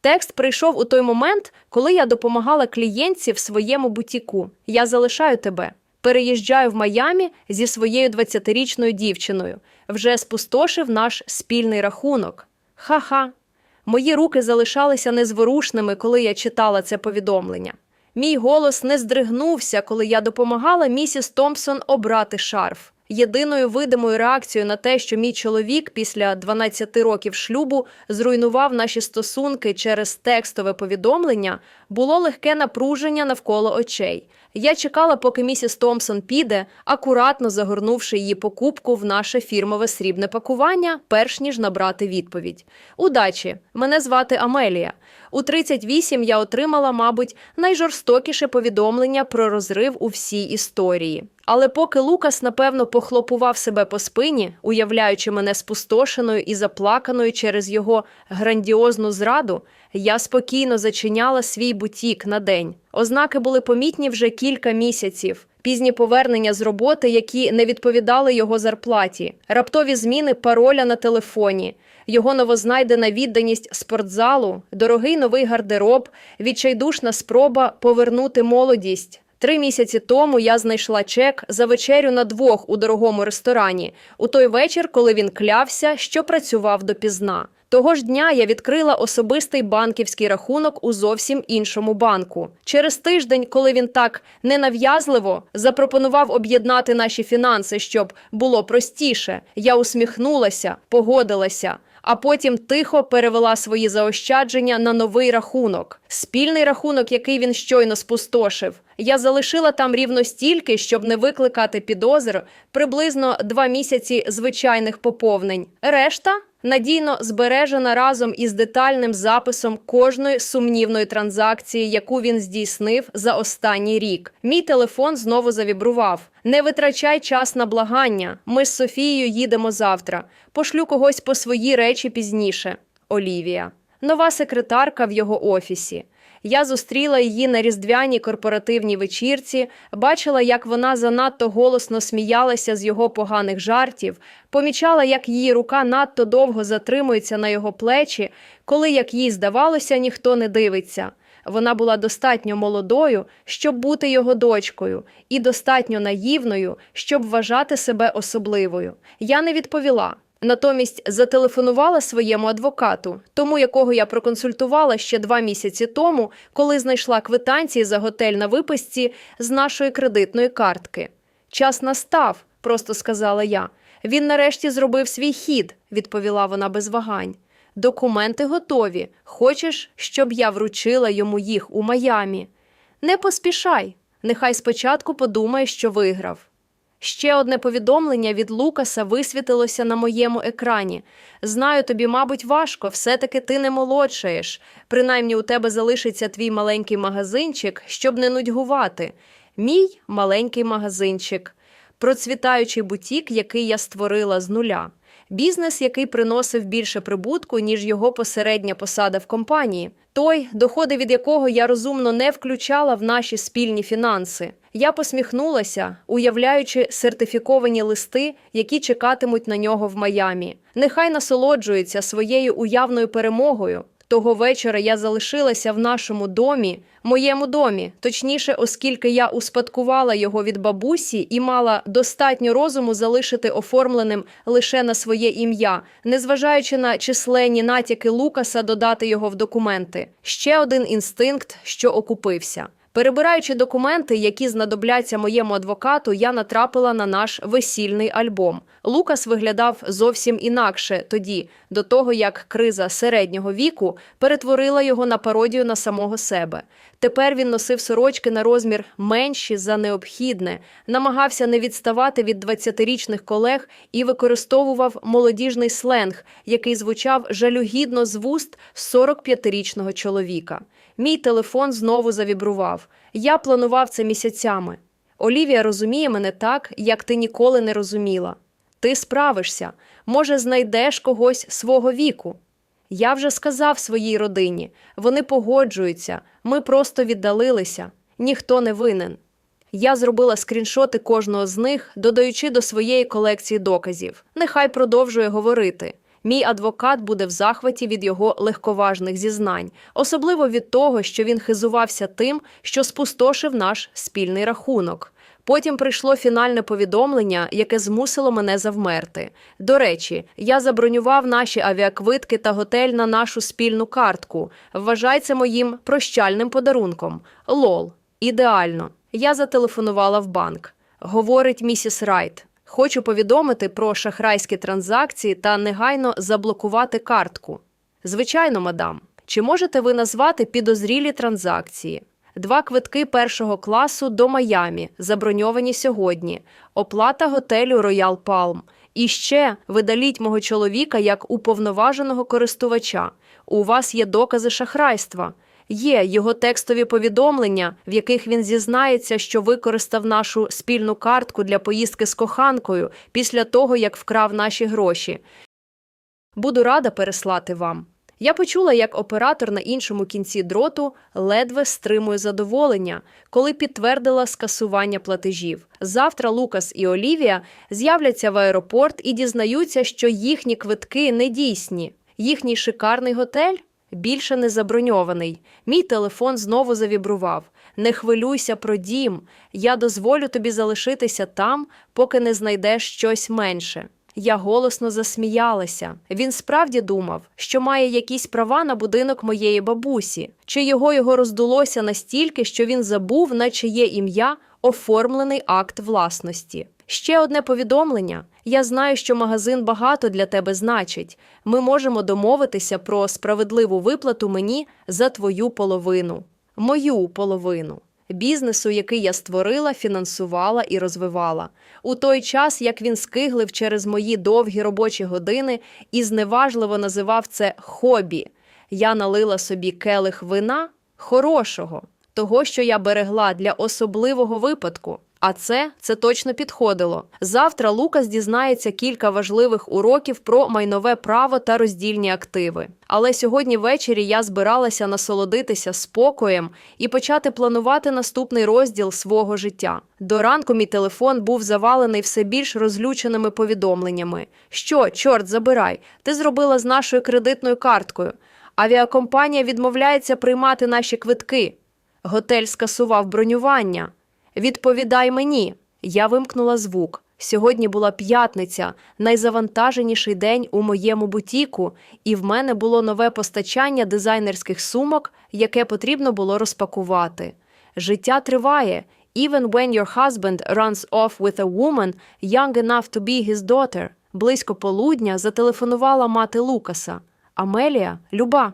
Текст прийшов у той момент, коли я допомагала клієнтці в своєму бутіку. Я залишаю тебе. Переїжджаю в Майамі зі своєю 20-річною дівчиною. Вже спустошив наш спільний рахунок. Ха-ха. Мої руки залишалися незворушними, коли я читала це повідомлення. Мій голос не здригнувся, коли я допомагала місіс Томпсон обрати шарф. Єдиною видимою реакцією на те, що мій чоловік після 12 років шлюбу зруйнував наші стосунки через текстове повідомлення, було легке напруження навколо очей. Я чекала, поки місіс Томпсон піде, акуратно загорнувши її покупку в наше фірмове срібне пакування, перш ніж набрати відповідь. Удачі! Мене звати Амелія. У 38 я отримала, мабуть, найжорстокіше повідомлення про розрив у всій історії. Але поки Лукас, напевно, похлопував себе по спині, уявляючи мене спустошеною і заплаканою через його грандіозну зраду, я спокійно зачиняла свій бутік на день. Ознаки були помітні вже кілька місяців. Пізні повернення з роботи, які не відповідали його зарплаті, раптові зміни пароля на телефоні, його новознайдена відданість спортзалу, дорогий новий гардероб, відчайдушна спроба повернути молодість. Три місяці тому я знайшла чек за вечерю на двох у дорогому ресторані у той вечір, коли він клявся, що працював допізна. Того ж дня я відкрила особистий банківський рахунок у зовсім іншому банку. Через тиждень, коли він так ненав'язливо запропонував об'єднати наші фінанси, щоб було простіше, я усміхнулася, погодилася. А потім тихо перевела свої заощадження на новий рахунок, спільний рахунок, який він щойно спустошив. Я залишила там рівно стільки, щоб не викликати підозр, приблизно два місяці звичайних поповнень. Решта надійно збережена разом із детальним записом кожної сумнівної транзакції, яку він здійснив за останній рік. Мій телефон знову завібрував. Не витрачай час на благання. Ми з Софією їдемо завтра. Пошлю когось по свої речі пізніше. Олівія. Нова секретарка в його офісі. Я зустріла її на різдвяній корпоративній вечірці, бачила, як вона занадто голосно сміялася з його поганих жартів, помічала, як її рука надто довго затримується на його плечі, коли, як їй здавалося, ніхто не дивиться. Вона була достатньо молодою, щоб бути його дочкою, і достатньо наївною, щоб вважати себе особливою. Я не відповіла. Натомість зателефонувала своєму адвокату, тому якого я проконсультувала ще два місяці тому, коли знайшла квитанції за готель на виписці з нашої кредитної картки. Час настав, просто сказала я. Він нарешті зробив свій хід, відповіла вона без вагань. Документи готові. Хочеш, щоб я вручила йому їх у Майамі? Не поспішай. Нехай спочатку подумає, що виграв. Ще одне повідомлення від Лукаса висвітилося на моєму екрані. Знаю, тобі, мабуть, важко, все-таки ти не молодшаєш. Принаймні у тебе залишиться твій маленький магазинчик, щоб не нудьгувати. Мій маленький магазинчик, процвітаючий бутік, який я створила з нуля. Бізнес, який приносив більше прибутку, ніж його посередня посада в компанії, той, доходи від якого я розумно не включала в наші спільні фінанси. Я посміхнулася, уявляючи сертифіковані листи, які чекатимуть на нього в Майамі. Нехай насолоджується своєю уявною перемогою. Того вечора я залишилася в нашому домі, моєму домі, точніше, оскільки я успадкувала його від бабусі і мала достатньо розуму залишити оформленим лише на своє ім'я, незважаючи на численні натяки Лукаса додати його в документи. Ще один інстинкт, що окупився. Перебираючи документи, які знадобляться моєму адвокату, я натрапила на наш весільний альбом. Лукас виглядав зовсім інакше тоді, до того як криза середнього віку перетворила його на пародію на самого себе. Тепер він носив сорочки на розмір менші за необхідне, намагався не відставати від 20-річних колег і використовував молодіжний сленг, який звучав жалюгідно з вуст 45-річного чоловіка. Мій телефон знову завібрував. Я планував це місяцями. Олівія розуміє мене так, як ти ніколи не розуміла. Ти справишся, може, знайдеш когось свого віку. Я вже сказав своїй родині, вони погоджуються, ми просто віддалилися, ніхто не винен. Я зробила скріншоти кожного з них, додаючи до своєї колекції доказів. Нехай продовжує говорити. Мій адвокат буде в захваті від його легковажних зізнань, особливо від того, що він хизувався тим, що спустошив наш спільний рахунок. Потім прийшло фінальне повідомлення, яке змусило мене завмерти. До речі, я забронював наші авіаквитки та готель на нашу спільну картку. Вважай це моїм прощальним подарунком. Лол, ідеально. Я зателефонувала в банк. Говорить місіс Райт. Хочу повідомити про шахрайські транзакції та негайно заблокувати картку. Звичайно, мадам. Чи можете ви назвати підозрілі транзакції? Два квитки першого класу до Майамі, заброньовані сьогодні. Оплата готелю Роял Палм. І ще видаліть мого чоловіка як уповноваженого користувача. У вас є докази шахрайства. Є його текстові повідомлення, в яких він зізнається, що використав нашу спільну картку для поїздки з коханкою після того, як вкрав наші гроші. Буду рада переслати вам. Я почула, як оператор на іншому кінці дроту ледве стримує задоволення, коли підтвердила скасування платежів. Завтра Лукас і Олівія з'являться в аеропорт і дізнаються, що їхні квитки не дійсні. Їхній шикарний готель більше не заброньований. Мій телефон знову завібрував. Не хвилюйся про дім. Я дозволю тобі залишитися там, поки не знайдеш щось менше. Я голосно засміялася. Він справді думав, що має якісь права на будинок моєї бабусі, чи його його роздулося настільки, що він забув, на чиє ім'я оформлений акт власності. Ще одне повідомлення. Я знаю, що магазин багато для тебе значить. Ми можемо домовитися про справедливу виплату мені за твою половину, мою половину. Бізнесу, який я створила, фінансувала і розвивала. У той час, як він скиглив через мої довгі робочі години і зневажливо називав це хобі, я налила собі келих вина хорошого, того, що я берегла для особливого випадку. А це це точно підходило. Завтра Лукас дізнається кілька важливих уроків про майнове право та роздільні активи. Але сьогодні ввечері я збиралася насолодитися спокоєм і почати планувати наступний розділ свого життя. До ранку мій телефон був завалений все більш розлюченими повідомленнями. Що, чорт, забирай, ти зробила з нашою кредитною карткою. Авіакомпанія відмовляється приймати наші квитки. Готель скасував бронювання. Відповідай мені. Я вимкнула звук. Сьогодні була п'ятниця, найзавантаженіший день у моєму бутіку, і в мене було нове постачання дизайнерських сумок, яке потрібно було розпакувати. Життя триває. Even when your husband runs off with a woman young enough to be his daughter. Близько полудня зателефонувала мати Лукаса. Амелія, люба.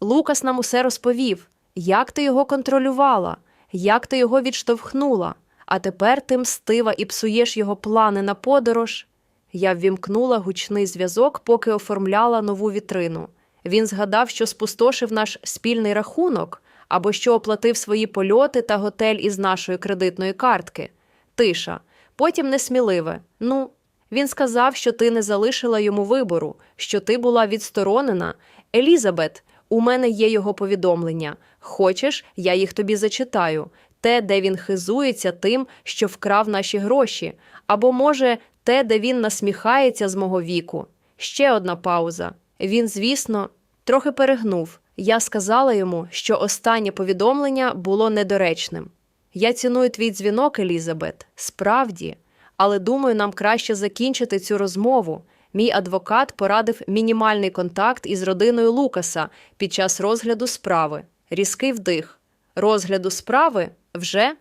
Лукас нам усе розповів. Як ти його контролювала? Як ти його відштовхнула? А тепер ти мстива і псуєш його плани на подорож. Я ввімкнула гучний зв'язок, поки оформляла нову вітрину. Він згадав, що спустошив наш спільний рахунок або що оплатив свої польоти та готель із нашої кредитної картки. Тиша. Потім несміливе. Ну, він сказав, що ти не залишила йому вибору, що ти була відсторонена. Елізабет, у мене є його повідомлення. Хочеш, я їх тобі зачитаю. Те, де він хизується тим, що вкрав наші гроші, або, може, те, де він насміхається з мого віку. Ще одна пауза. Він, звісно, трохи перегнув. Я сказала йому, що останнє повідомлення було недоречним. Я ціную твій дзвінок, Елізабет, справді, але думаю, нам краще закінчити цю розмову. Мій адвокат порадив мінімальний контакт із родиною Лукаса під час розгляду справи. Різкий вдих. Розгляду справи вже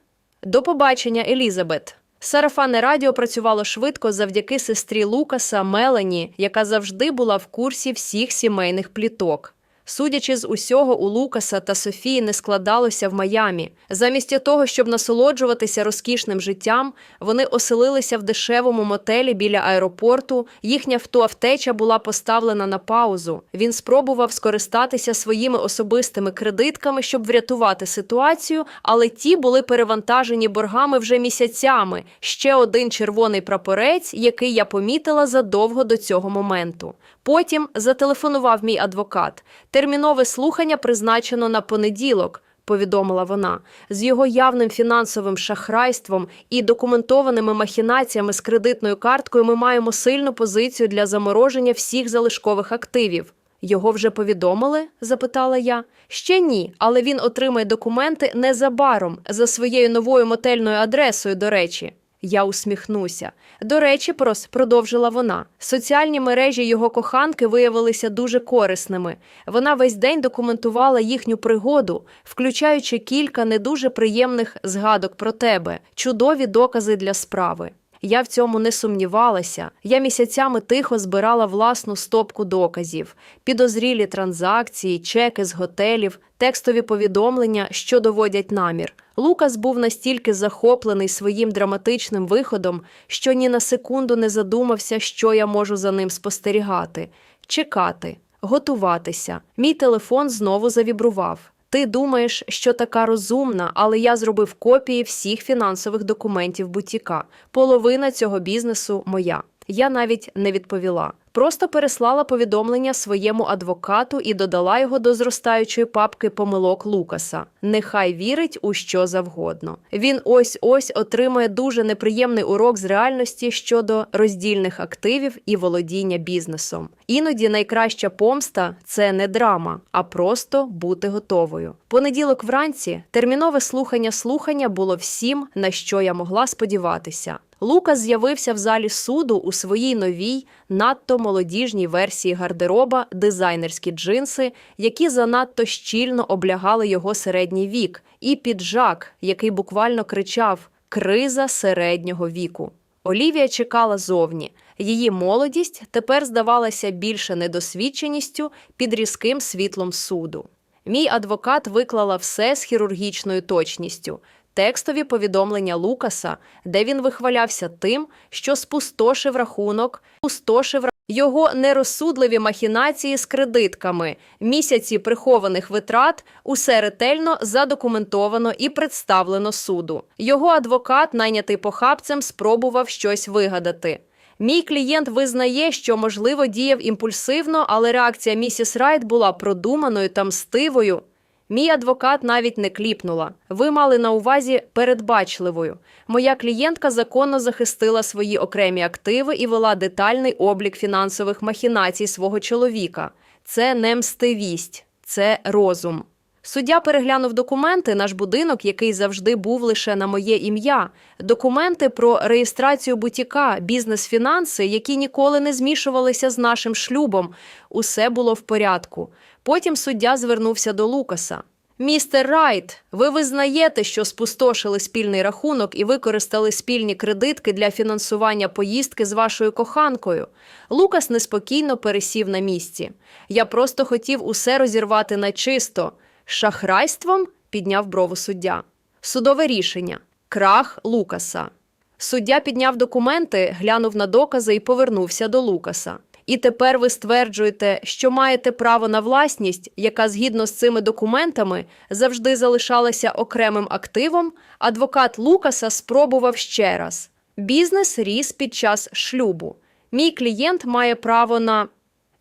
до побачення, Елізабет. Сарафане радіо працювало швидко завдяки сестрі Лукаса Мелані, яка завжди була в курсі всіх сімейних пліток. Судячи з усього, у Лукаса та Софії не складалося в Майамі. Замість того, щоб насолоджуватися розкішним життям, вони оселилися в дешевому мотелі біля аеропорту. Їхня втеча була поставлена на паузу. Він спробував скористатися своїми особистими кредитками, щоб врятувати ситуацію, але ті були перевантажені боргами вже місяцями. Ще один червоний прапорець, який я помітила задовго до цього моменту. Потім зателефонував мій адвокат. Термінове слухання призначено на понеділок. повідомила вона. З його явним фінансовим шахрайством і документованими махінаціями з кредитною карткою ми маємо сильну позицію для замороження всіх залишкових активів. Його вже повідомили? запитала я. Ще ні, але він отримає документи незабаром за своєю новою мотельною адресою, до речі. Я усміхнуся. До речі, прос, продовжила вона. Соціальні мережі його коханки виявилися дуже корисними. Вона весь день документувала їхню пригоду, включаючи кілька не дуже приємних згадок про тебе, чудові докази для справи. Я в цьому не сумнівалася. Я місяцями тихо збирала власну стопку доказів, підозрілі транзакції, чеки з готелів, текстові повідомлення, що доводять намір. Лукас був настільки захоплений своїм драматичним виходом, що ні на секунду не задумався, що я можу за ним спостерігати, чекати, готуватися. Мій телефон знову завібрував. Ти думаєш, що така розумна, але я зробив копії всіх фінансових документів бутіка. Половина цього бізнесу моя. Я навіть не відповіла. Просто переслала повідомлення своєму адвокату і додала його до зростаючої папки помилок Лукаса. Нехай вірить у що завгодно. Він ось ось отримає дуже неприємний урок з реальності щодо роздільних активів і володіння бізнесом. Іноді найкраща помста це не драма, а просто бути готовою. Понеділок вранці термінове слухання слухання було всім, на що я могла сподіватися. Лукас з'явився в залі суду у своїй новій, надто молодіжній версії гардероба, дизайнерські джинси, які занадто щільно облягали його середній вік, і піджак, який буквально кричав Криза середнього віку. Олівія чекала зовні. Її молодість тепер здавалася більше недосвідченістю під різким світлом суду. Мій адвокат виклала все з хірургічною точністю. Текстові повідомлення Лукаса, де він вихвалявся тим, що спустошив рахунок, спустошив його нерозсудливі махінації з кредитками, місяці прихованих витрат, усе ретельно задокументовано і представлено суду. Його адвокат, найнятий похабцем, спробував щось вигадати. Мій клієнт визнає, що, можливо, діяв імпульсивно, але реакція місіс Райт була продуманою та мстивою. Мій адвокат навіть не кліпнула. Ви мали на увазі передбачливою. Моя клієнтка законно захистила свої окремі активи і вела детальний облік фінансових махінацій свого чоловіка. Це не мстивість, це розум. Суддя переглянув документи, наш будинок, який завжди був лише на моє ім'я, документи про реєстрацію бутіка, бізнес-фінанси, які ніколи не змішувалися з нашим шлюбом. Усе було в порядку. Потім суддя звернувся до Лукаса. Містер Райт, ви визнаєте, що спустошили спільний рахунок і використали спільні кредитки для фінансування поїздки з вашою коханкою. Лукас неспокійно пересів на місці. Я просто хотів усе розірвати на чисто. Шахрайством підняв брову суддя. Судове рішення. Крах Лукаса. Суддя підняв документи, глянув на докази і повернувся до Лукаса. І тепер ви стверджуєте, що маєте право на власність, яка згідно з цими документами завжди залишалася окремим активом. Адвокат Лукаса спробував ще раз. Бізнес ріс під час шлюбу. Мій клієнт має право на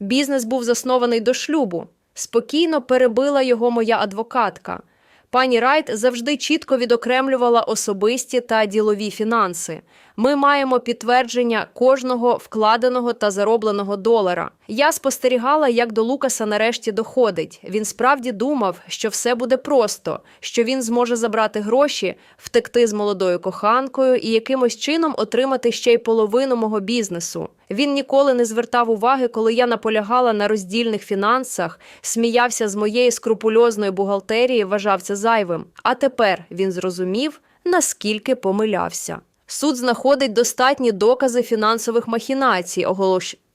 бізнес був заснований до шлюбу. Спокійно перебила його моя адвокатка. Пані Райт завжди чітко відокремлювала особисті та ділові фінанси. Ми маємо підтвердження кожного вкладеного та заробленого долара. Я спостерігала, як до Лукаса нарешті доходить. Він справді думав, що все буде просто, що він зможе забрати гроші, втекти з молодою коханкою і якимось чином отримати ще й половину мого бізнесу. Він ніколи не звертав уваги, коли я наполягала на роздільних фінансах, сміявся з моєї скрупульозної бухгалтерії, вважав це зайвим. А тепер він зрозумів, наскільки помилявся. Суд знаходить достатні докази фінансових махінацій,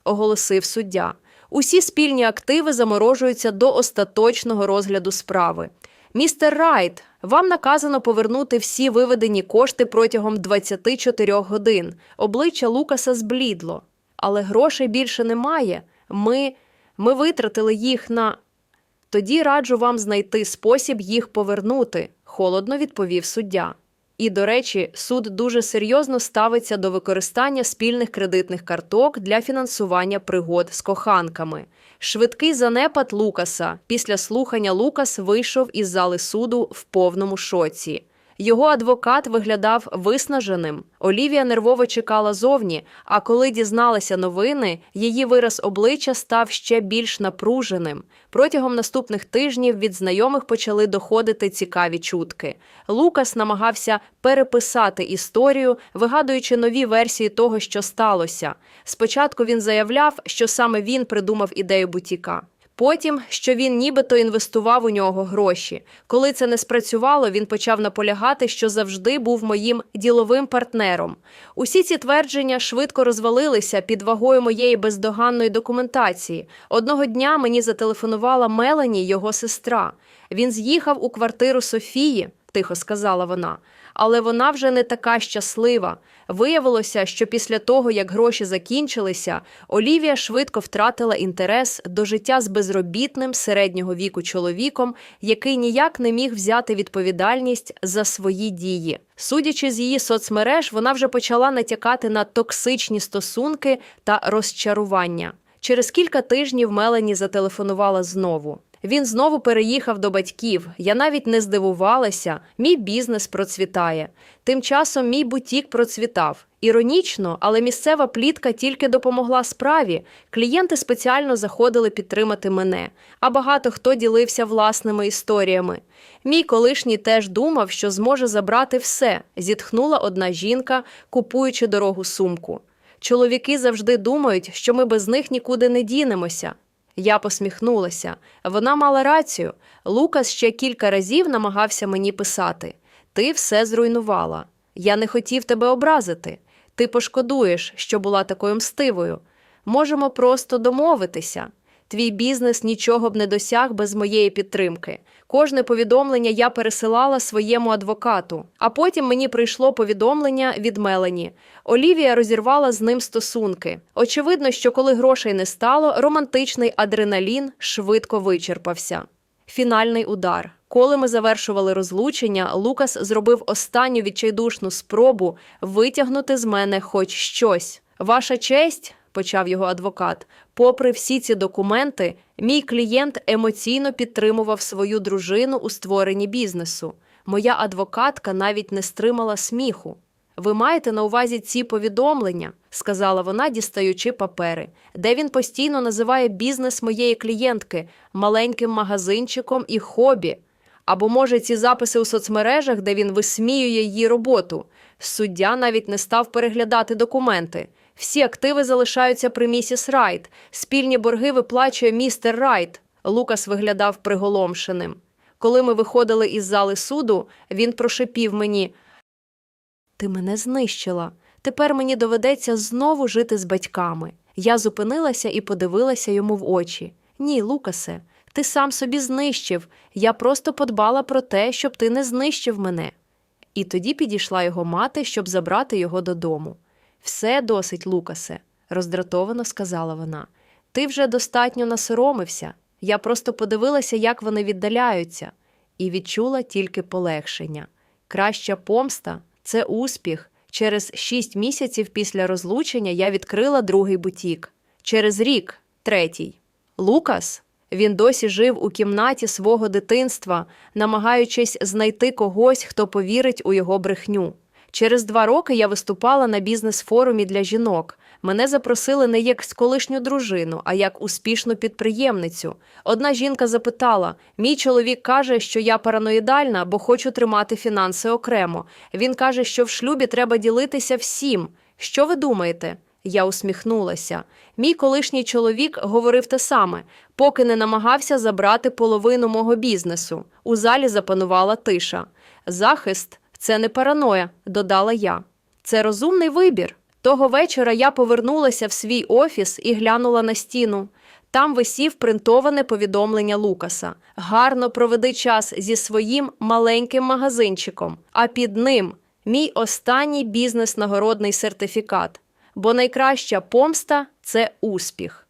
оголосив суддя. Усі спільні активи заморожуються до остаточного розгляду справи. Містер Райт, вам наказано повернути всі виведені кошти протягом 24 годин. Обличчя Лукаса зблідло. Але грошей більше немає. Ми, ми витратили їх на. Тоді раджу вам знайти спосіб їх повернути, холодно відповів суддя. І, до речі, суд дуже серйозно ставиться до використання спільних кредитних карток для фінансування пригод з коханками. Швидкий занепад Лукаса. Після слухання Лукас вийшов із зали суду в повному шоці. Його адвокат виглядав виснаженим. Олівія нервово чекала зовні, а коли дізналася новини, її вираз обличчя став ще більш напруженим. Протягом наступних тижнів від знайомих почали доходити цікаві чутки. Лукас намагався переписати історію, вигадуючи нові версії того, що сталося. Спочатку він заявляв, що саме він придумав ідею бутіка. Потім, що він нібито інвестував у нього гроші. Коли це не спрацювало, він почав наполягати, що завжди був моїм діловим партнером. Усі ці твердження швидко розвалилися під вагою моєї бездоганної документації. Одного дня мені зателефонувала Мелані, його сестра. Він з'їхав у квартиру Софії, тихо сказала вона. Але вона вже не така щаслива. Виявилося, що після того, як гроші закінчилися, Олівія швидко втратила інтерес до життя з безробітним середнього віку чоловіком, який ніяк не міг взяти відповідальність за свої дії. Судячи з її соцмереж, вона вже почала натякати на токсичні стосунки та розчарування. Через кілька тижнів Мелані зателефонувала знову. Він знову переїхав до батьків. Я навіть не здивувалася. Мій бізнес процвітає. Тим часом мій бутік процвітав. Іронічно, але місцева плітка тільки допомогла справі. Клієнти спеціально заходили підтримати мене, а багато хто ділився власними історіями. Мій колишній теж думав, що зможе забрати все, зітхнула одна жінка, купуючи дорогу сумку. Чоловіки завжди думають, що ми без них нікуди не дінемося. Я посміхнулася. Вона мала рацію. Лукас ще кілька разів намагався мені писати: Ти все зруйнувала. Я не хотів тебе образити. Ти пошкодуєш, що була такою мстивою. Можемо просто домовитися. Твій бізнес нічого б не досяг без моєї підтримки. Кожне повідомлення я пересилала своєму адвокату, а потім мені прийшло повідомлення від Мелані. Олівія розірвала з ним стосунки. Очевидно, що коли грошей не стало, романтичний адреналін швидко вичерпався. Фінальний удар. Коли ми завершували розлучення, Лукас зробив останню відчайдушну спробу витягнути з мене хоч щось. Ваша честь, почав його адвокат. Попри всі ці документи, мій клієнт емоційно підтримував свою дружину у створенні бізнесу. Моя адвокатка навіть не стримала сміху. Ви маєте на увазі ці повідомлення, сказала вона, дістаючи папери, де він постійно називає бізнес моєї клієнтки маленьким магазинчиком і хобі. Або, може, ці записи у соцмережах, де він висміює її роботу. Суддя навіть не став переглядати документи. Всі активи залишаються при місіс Райт. Спільні борги виплачує містер Райт. Лукас виглядав приголомшеним. Коли ми виходили із зали суду, він прошепів мені: Ти мене знищила. Тепер мені доведеться знову жити з батьками. Я зупинилася і подивилася йому в очі. Ні, Лукасе, ти сам собі знищив. Я просто подбала про те, щоб ти не знищив мене. І тоді підійшла його мати, щоб забрати його додому. Все досить, Лукасе, роздратовано сказала вона. Ти вже достатньо насоромився. Я просто подивилася, як вони віддаляються, і відчула тільки полегшення. Краща помста це успіх. Через шість місяців після розлучення я відкрила другий бутік. Через рік третій. Лукас. Він досі жив у кімнаті свого дитинства, намагаючись знайти когось, хто повірить у його брехню. Через два роки я виступала на бізнес-форумі для жінок. Мене запросили не як колишню дружину, а як успішну підприємницю. Одна жінка запитала: мій чоловік каже, що я параноїдальна, бо хочу тримати фінанси окремо. Він каже, що в шлюбі треба ділитися всім. Що ви думаєте? Я усміхнулася. Мій колишній чоловік говорив те саме, поки не намагався забрати половину мого бізнесу. У залі запанувала тиша. Захист це не параноя, додала я. Це розумний вибір. Того вечора я повернулася в свій офіс і глянула на стіну. Там висів принтоване повідомлення Лукаса. Гарно проведи час зі своїм маленьким магазинчиком, а під ним мій останній бізнес-нагородний сертифікат. Бо найкраща помста це успіх.